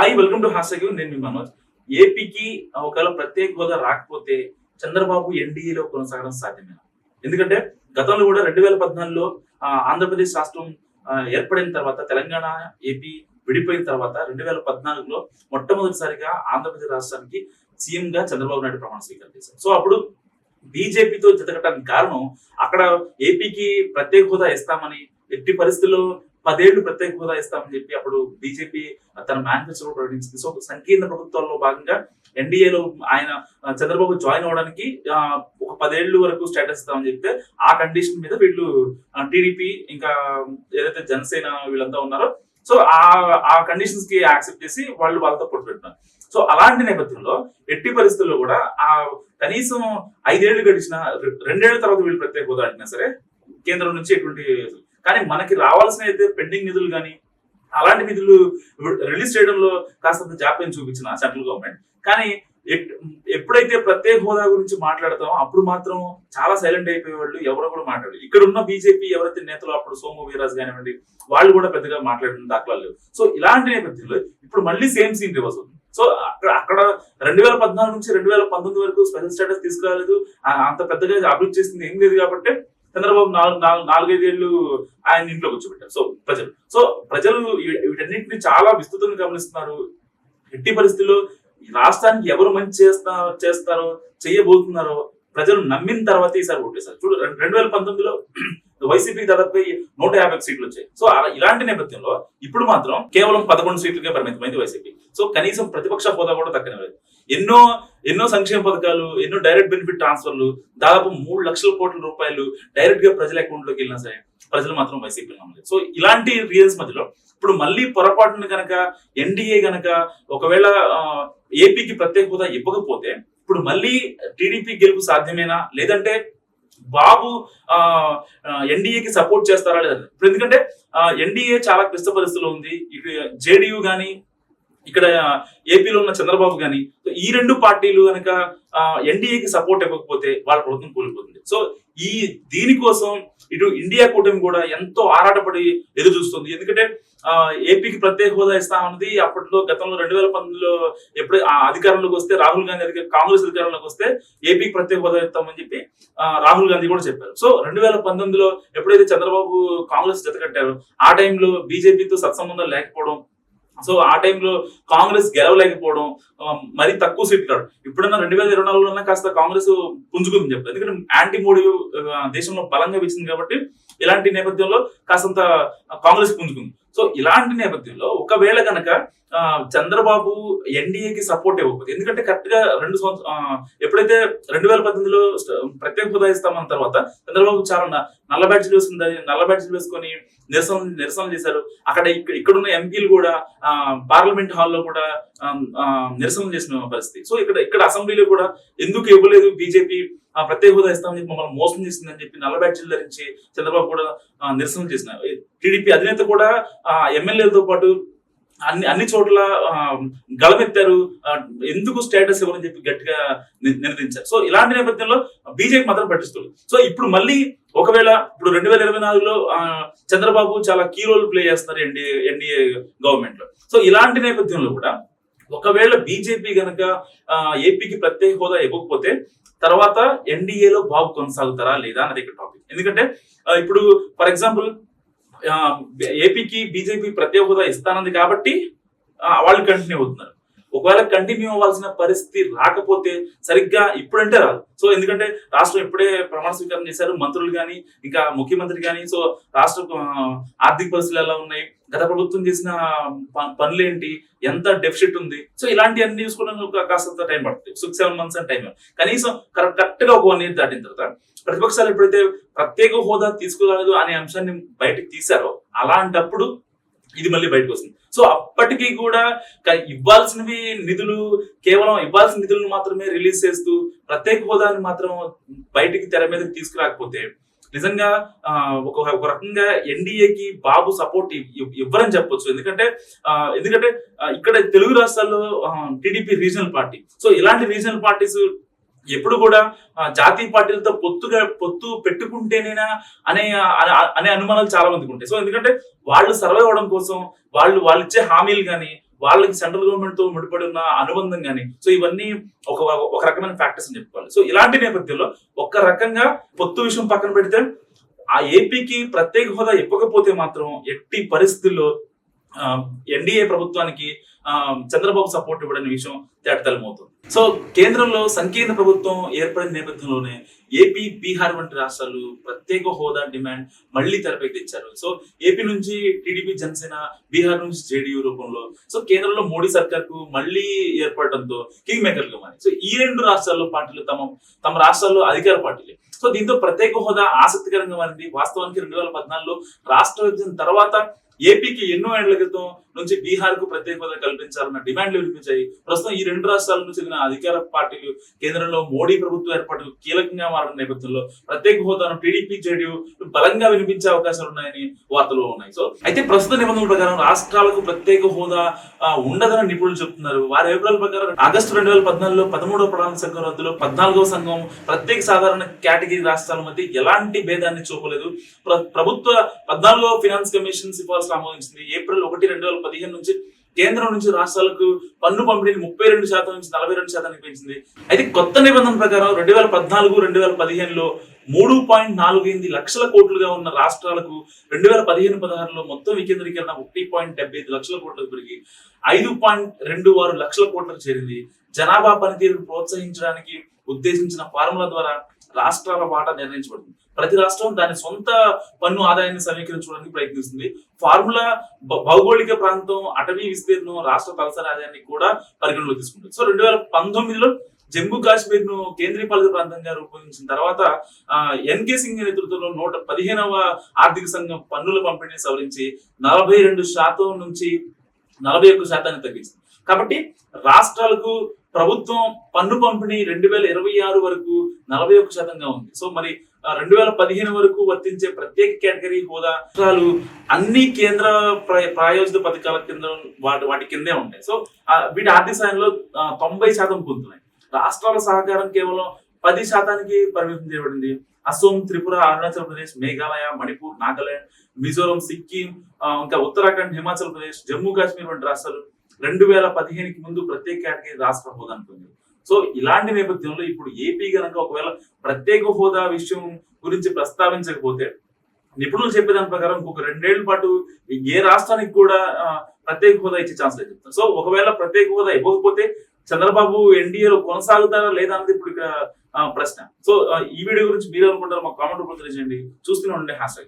Hi welcome to hostel నేను మీ మనోజ్. ఏపీకి ఒకవేళ ప్రత్యేక హోదా రాకపోతే చంద్రబాబు ఎన్డీఏలో కొనసాగడం సాధ్యమేనా? ఎందుకంటే గతంలో కూడా రెండు వేల పద్నాలుగులో ఆంధ్రప్రదేశ్ రాష్ట్రం ఏర్పడిన తర్వాత తెలంగాణ ఏపీ విడిపోయిన తర్వాత రెండు వేల పద్నాలుగులో మొట్టమొదటిసారిగా ఆంధ్రప్రదేశ్ రాష్ట్రానికి సీఎం గా చంద్రబాబు నాయుడు ప్రమాణ స్వీకారం చేశారు. సో అప్పుడు బీజేపీతో జతకటానికి కారణం అక్కడ ఏపీకి ప్రత్యేక హోదా ఇస్తామని ఎట్టి పరిస్థితుల్లో పదేళ్ళు ప్రత్యేక హోదా ఇస్తామని చెప్పి అప్పుడు బీజేపీ తన మేనిఫెస్టో ప్రకటించింది. సో సంకీర్ణ ప్రభుత్వాల్లో భాగంగా ఎన్డీఏలో ఆయన చంద్రబాబు జాయిన్ అవడానికి ఒక పదేళ్ళు వరకు స్టేటస్ ఇస్తామని చెప్తే ఆ కండిషన్ మీద వీళ్ళు టీడీపీ ఇంకా ఏదైతే జనసేన వీళ్ళంతా ఉన్నారో సో ఆ ఆ కండిషన్స్కి యాక్సెప్ట్ చేసి వాళ్ళు వాళ్ళతో పొట్టు పెట్టినారు సో అలాంటి నేపథ్యంలో ఎట్టి పరిస్థితుల్లో కూడా ఆ కనీసం ఐదేళ్ళు గడిచిన రె- రెండేళ్ళ తర్వాత వీళ్ళు ప్రత్యేక హోదా అడిగినా సరే కేంద్రం నుంచి ఎటువంటి కానీ మనకి రావాల్సిన అయితే పెండింగ్ నిధులు కానీ అలాంటి నిధులు రిలీజ్ చేయడంలో కాస్తంత జాప్యం చూపించిన సెంట్రల్ గవర్నమెంట్. కానీ ఎప్పుడైతే ప్రత్యేక హోదా గురించి మాట్లాడతామో అప్పుడు మాత్రం చాలా సైలెంట్ అయిపోయేవాళ్ళు ఎవరు కూడా మాట్లాడారు. ఇక్కడ ఉన్న బీజేపీ ఎవరైతే నేతలు అప్పుడు సోము వీరాజ్ కానివ్వండి వాళ్ళు కూడా పెద్దగా మాట్లాడిన దాఖలాలు లేవు. సో ఇలాంటి నేపథ్యంలో ఇప్పుడు మళ్ళీ సేమ్ సీన్ రివర్స్ అవుతుంది. సో అక్కడ అక్కడ రెండు వేల పద్నాలుగు నుంచి రెండు వేల పంతొమ్మిది వరకు స్పెషల్ స్టేటస్ తీసుకురాలేదు. అంత పెద్దగా అభివృద్ధి చేసింది ఏం లేదు కాబట్టి చంద్రబాబు నాలుగు నాలుగు నాలుగైదేళ్ళు ఆయన ఇంట్లో కూర్చోబెట్టారు. సో ప్రజలు. సో ప్రజలు వీటన్నింటిని చాలా విస్తృతంగా గమనిస్తున్నారు. ఎట్టి పరిస్థితుల్లో రాష్ట్రానికి ఎవరు మంచి చేస్తా చేస్తారో చేయబోతున్నారో ప్రజలు నమ్మిన తర్వాత ఈసారి ఓటేశారు. చూడు రెండు- వేల పంతొమ్మిదిలో వైసీపీ దాదాపు నూట యాభై సీట్లు వచ్చాయి. సో అలా- ఇలాంటి నేపథ్యంలో ఇప్పుడు మాత్రం కేవలం పదకొండు సీట్లకే పరిమితమైంది వైసీపీ. సో కనీసం ప్రతిపక్ష హోదా కూడా దక్కనివ్వలేదు. ఎన్నో ఎన్నో సంక్షేమ పథకాలు ఎన్నో డైరెక్ట్ బెనిఫిట్ ట్రాన్స్ఫర్లు దాదాపు మూడు లక్షల కోట్ల రూపాయలు డైరెక్ట్గా ప్రజల అకౌంట్లోకి వెళ్ళినా సరే ప్రజలు మాత్రం వైసీపీ నమ్మలేదు సో ఇలాంటి రీజన్స్ మధ్యలో ఇప్పుడు మళ్ళీ పొరపాటున కనుక ఎన్డీఏ గనక ఒకవేళ ఏపీకి ప్రత్యేక హోదా ఇవ్వకపోతే ఇప్పుడు మళ్ళీ టీడీపీ గెలుపు సాధ్యమేనా? లేదంటే బాబు ఎన్డీఏకి సపోర్ట్ చేస్తారా? లేదా ఇప్పుడు ఎందుకంటే ఎన్డీఏ చాలా క్లిష్ట పరిస్థితిలో ఉంది. ఇటు జేడీయూ గానీ ఇక్కడ ఏపీలో ఉన్న చంద్రబాబు కానీ ఈ రెండు పార్టీలు కనుక ఎన్డీఏకి సపోర్ట్ ఇవ్వకపోతే వాళ్ళ ప్రభుత్వం కూలిపోతుంది. సో ఈ దీనికోసం ఇటు ఇండియా కూటమి కూడా ఎంతో ఆరాటపడి ఎదురు చూస్తుంది ఎందుకంటే ఏపీకి ప్రత్యేక హోదా ఇస్తామన్నది అప్పట్లో గతంలో రెండు వేల పంతొమ్మిదిలో ఎప్పుడు ఆ అధికారంలోకి వస్తే రాహుల్ గాంధీ కాంగ్రెస్ అధికారంలోకి వస్తే ఏపీకి ప్రత్యేక హోదా ఇస్తామని చెప్పి రాహుల్ గాంధీ కూడా చెప్పారు. సో రెండు వేల పంతొమ్మిదిలో ఎప్పుడైతే చంద్రబాబు కాంగ్రెస్ జతకట్టారో ఆ టైంలో బీజేపీతో సత్సంబంధం లేకపోవడం సో ఆ టైంలో కాంగ్రెస్ గెలవలేకపోవడం మరీ తక్కువ సీట్లు రావడం. ఇప్పుడన్నా రెండు వేల ఇరవై నాలుగులోనే కాస్త కాంగ్రెస్ పుంజుకుంది చెప్పారు ఎందుకంటే యాంటీ మోడీ దేశంలో బలంగా వచ్చింది కాబట్టి ఇలాంటి నేపథ్యంలో కాస్తంత కాంగ్రెస్ పుంజుకుంది. సో ఇలాంటి నేపథ్యంలో ఒకవేళ కనుక చంద్రబాబు ఎన్డీఏకి సపోర్ట్ ఇవ్వకపోతే ఎందుకంటే కరెక్ట్గా రెండు సంవత్సరం ఎప్పుడైతే రెండు వేల పద్దెనిమిదిలో ప్రత్యేక హోదా ఇస్తామన్న తర్వాత చంద్రబాబు చాలా నల్ల బ్యాడ్జీలు వేసుకుందని నల్ల బ్యాడ్జీలు వేసుకొని నిరసన నిరసన చేశారు. అక్కడ ఇక్కడ ఇక్కడున్న ఎంపీలు కూడా పార్లమెంట్ హాల్లో కూడా నిరసన చేసిన పరిస్థితి. సో ఇక్కడ ఇక్కడ అసెంబ్లీలో కూడా ఎందుకు ఇవ్వలేదు బీజేపీ ప్రత్యేక హోదా ఇస్తామని చెప్పి మమ్మల్ని మోసం చేసిందని చెప్పి నల్ల బ్యాడ్జీలు ధరించి చంద్రబాబు కూడా నిరసన చేసిన టీడీపీ అధినేత కూడా ఆ, ఎమ్మెల్యేలతో పాటు అన్ని అన్ని చోట్ల గలమెత్తారు ఎందుకు స్టేటస్ ఇవ్వని చెప్పి గట్టిగా ని- నినదించారు. సో ఇలాంటి నేపథ్యంలో బీజేపీ మాత్రం పట్టిస్తుంది సో ఇప్పుడు మళ్ళీ ఒకవేళ ఇప్పుడు రెండు వేల ఇరవై నాలుగులో చంద్రబాబు చాలా కీ రోల్ ప్లే చేస్తారు ఎన్డీఏ ఎన్డీఏ గవర్నమెంట్లో సో ఇలాంటి నేపథ్యంలో కూడా ఒకవేళ బీజేపీ గనక ఏపీకి ప్రత్యేక హోదా ఇవ్వకపోతే తర్వాత ఎన్డీఏలో బాబు కొనసాగుతారా లేదా అనేది ఇక్కడ టాపిక్ ఎందుకంటే ఇప్పుడు ఫర్ ఎగ్జాంపుల్ ఏపీకి బీజేపీ ప్రత్యేక హోదా ఇస్తానంది కాబట్టి ఆ, వాళ్ళు కంటిన్యూ అవుతున్నారు. ఒకవేళ కంటిన్యూ అవ్వాల్సిన పరిస్థితి రాకపోతే సరిగ్గా ఇప్పుడంటే రాదు. సో ఎందుకంటే రాష్ట్రం ఇప్పుడే ప్రమాణ స్వీకారం చేశారు మంత్రులు కానీ ఇంకా ముఖ్యమంత్రి కానీ సో రాష్ట్ర ఆర్థిక పరిస్థితులు ఎలా ఉన్నాయి గత ప్రభుత్వం చేసిన పనులు పనులేంటి ఎంత డెఫిసిట్ ఉంది సో ఇలాంటివన్నీ చూసుకోవడానికి ఒక కాస్తంత టైం పడుతుంది. సిక్స్ సెవెన్ మంత్స్ అని టైం కనీసం కరెక్ట్ కరెక్ట్గా ఒక వన్ ఇయర్ దాటిన తర్వాత ప్రతిపక్షాలు ఎప్పుడైతే ప్రత్యేక హోదా తీసుకురాలేదు అనే అంశాన్ని బయటకు తీశారో అలాంటప్పుడు ఇది మళ్ళీ బయటకు వస్తుంది. సో అప్పటికి కూడా ఇవ్వాల్సినవి నిధులు కేవలం ఇవ్వాల్సిన నిధులను మాత్రమే రిలీజ్ చేస్తూ ప్రత్యేక హోదాని మాత్రం బయటికి తెర మీదకి తీసుకురాకపోతే నిజంగా ఒక ఒక రకంగా ఎన్డీఏకి బాబు సపోర్ట్ ఇవ్వరని చెప్పొచ్చు. ఎందుకంటే ఎందుకంటే ఇక్కడ తెలుగు రాష్ట్రాల్లో టీడీపీ రీజనల్ పార్టీ. సో ఇలాంటి రీజనల్ పార్టీస్ ఎప్పుడు కూడా జాతీయ పార్టీలతో పొత్తుగా పొత్తు పెట్టుకుంటేనేనా అనే అనే- అనుమానాలు చాలా మందికి ఉంటాయి. సో ఎందుకంటే వాళ్ళు సర్వే అవ్వడం కోసం వాళ్ళు వాళ్ళు ఇచ్చే హామీలు కానీ వాళ్ళకి సెంట్రల్ గవర్నమెంట్తో ముడిపడి ఉన్న అనుబంధం కానీ సో ఇవన్నీ ఒక ఒక రకమైన ఫ్యాక్టర్స్ అని చెప్పుకోవాలి. సో ఇలాంటి నేపథ్యంలో ఒక్క రకంగా పొత్తు విషయం పక్కన పెడితే ఆ ఏపీకి ప్రత్యేక హోదా ఇవ్వకపోతే మాత్రం ఎట్టి పరిస్థితుల్లో ఎన్డీఏ ప్రభుత్వానికి చంద్రబాబు సపోర్ట్ ఇవ్వడని విషయం తేటతలమవుతుంది. సో కేంద్రంలో సంకీర్ణ ప్రభుత్వం ఏర్పడిన నేపథ్యంలోనే ఏపీ బీహార్ వంటి రాష్ట్రాలు ప్రత్యేక హోదా డిమాండ్ మళ్ళీ తెరపైకి తెచ్చారు సో ఏపీ నుంచి టీడీపీ జనసేన బీహార్ నుంచి జేడీయూ రూపంలో సో కేంద్రంలో మోడీ సర్కార్కు మళ్ళీ ఏర్పడటంతో కింగ్ మేకర్లు మారి సో ఈ రెండు రాష్ట్రాల్లో పార్టీలు తమ తమ రాష్ట్రాల్లో అధికార పార్టీలే. సో దీంతో ప్రత్యేక హోదా ఆసక్తికరంగా మారింది. వాస్తవానికి రెండు వేల పద్నాలుగులో రాష్ట్ర విభజన తర్వాత ఏపీకి ఎన్నో ఏళ్ళ క్రితం నుంచి బీహార్కు ప్రత్యేక హోదా కల్పించాలన్న డిమాండ్లు వినిపించాయి. ప్రస్తుతం ఈ రెండు రాష్ట్రాలకు చెందిన అధికార పార్టీలు కేంద్రంలో మోడీ ప్రభుత్వ ఏర్పాటు కీలకంగా మారిన నేపథ్యంలో ప్రత్యేక హోదాను టీడీపీ జేడీయూ బలంగా వినిపించే అవకాశాలు ఉన్నాయని వార్తలు ఉన్నాయి. సో అయితే ప్రస్తుత నిబంధనల ప్రకారం రాష్ట్రాలకు ప్రత్యేక హోదా ఉండదని నిపుణులు చెప్తున్నారు. వారి అభిప్రాయాల ప్రకారం ఆగస్టు రెండు వేల పద్నాలుగులో పదమూడవ ప్రధాన సంఘం రద్దులో పద్నాలుగవ సంఘం ప్రత్యేక సాధారణ కేటగిరీ రాష్ట్రాల మధ్య ఎలాంటి భేదాన్ని చూపలేదు. ప్రభుత్వ పద్నాలుగవ ఫినాన్స్ కమిషన్ సిఫార్సు ఆమోదించింది. ఏప్రిల్ ఒకటి రెండు వేల పదిహేను నుంచి కేంద్రం నుంచి రాష్ట్రాలకు పన్ను పంపిణీని ముప్పై రెండు శాతం నుంచి నలభై రెండు శాతానికి పెంచింది. అయితే కొత్త నిబంధన ప్రకారం రెండు వేల పద్నాలుగు రెండు వేల పదిహేనులో మూడు పాయింట్ నాలుగు ఎనిమిది లక్షల కోట్లుగా ఉన్న రాష్ట్రాలకు రెండు వేల పదిహేను పదహారులో మొత్తం వికేంద్రీకరణ ఒకటి పాయింట్ డెబ్బై ఐదు లక్షల కోట్లకు పెరిగి ఐదు పాయింట్ రెండు ఆరు లక్షల కోట్లకు చేరింది. జనాభా పనితీరును ప్రోత్సహించడానికి ఉద్దేశించిన ఫార్ములా ద్వారా రాష్ట్రాల వాటా నిర్ణయించబడుతుంది. ప్రతి రాష్ట్రం దాని సొంత పన్ను ఆదాయాన్ని సమీకరించడానికి ప్రయత్నిస్తుంది. ఫార్ములా భౌగోళిక ప్రాంతం అటవీ విస్తీర్ణం రాష్ట్ర తలసరి ఆదాయాన్ని కూడా పరిగణలో తీసుకుంటుంది. సో రెండు వేల పంతొమ్మిదిలో జమ్మూ కాశ్మీర్ను కేంద్రీయపాలిత ప్రాంతంగా రూపొందించిన తర్వాత ఎన్కే సింగ్ నేతృత్వంలో నూట పదిహేనవ ఆర్థిక సంఘం పన్నుల పంపిణీని సవరించి నలభై రెండు శాతం నుంచి నలభై ఒక్క శాతాన్ని తగ్గించింది. కాబట్టి రాష్ట్రాలకు ప్రభుత్వం పన్ను పంపిణీ రెండు వేల ఇరవై ఆరు వరకు నలభై ఒక్క శాతంగా ఉంది. సో మరి రెండు వేల పదిహేను వరకు వర్తించే ప్రత్యేక కేటగిరీ హోదా రాష్ట్రాలు అన్ని కేంద్ర ప్ర- ప్రాయోజిత పథకాల కింద వాటి వాటి కిందే ఉంటాయి. సో వీటి ఆర్థిక సాయంలో తొంభై శాతం పొందుతున్నాయి. రాష్ట్రాల సహకారం కేవలం పది శాతానికి పరిమితం చేయబడింది. అసోం త్రిపుర అరుణాచల్ ప్రదేశ్ మేఘాలయ మణిపూర్ నాగాలాండ్ మిజోరం సిక్కిం ఇంకా ఉత్తరాఖండ్ హిమాచల్ ప్రదేశ్ జమ్మూ కాశ్మీర్ వంటి రాష్ట్రాలు రెండు వేల పదిహేనుకి ముందు ప్రత్యేక కేటగిరీ రాష్ట్ర హోదా పొందారు సో ఇలాంటి నేపథ్యంలో ఇప్పుడు ఏపీ గనక ఒకవేళ ప్రత్యేక హోదా విషయం గురించి ప్రస్తావించకపోతే నిపుణులు చెప్పేదాని ప్రకారం ఇంకొక రెండేళ్ళ పాటు ఏ రాష్ట్రానికి కూడా ప్రత్యేక హోదా ఇచ్చే ఛాన్స్ లేదు చెప్తారు సో ఒకవేళ ప్రత్యేక హోదా ఇవ్వకపోతే చంద్రబాబు ఎన్డీఏలో కొనసాగుతారా లేదా అనేది ఇప్పుడు ఇక్కడ ప్రశ్న. సో ఈ వీడియో గురించి మీరు అనుకుంటారు మా కామెంట్ రూపంలో తెలియజేయండి. చూస్తూనే ఉండే హ్యాష్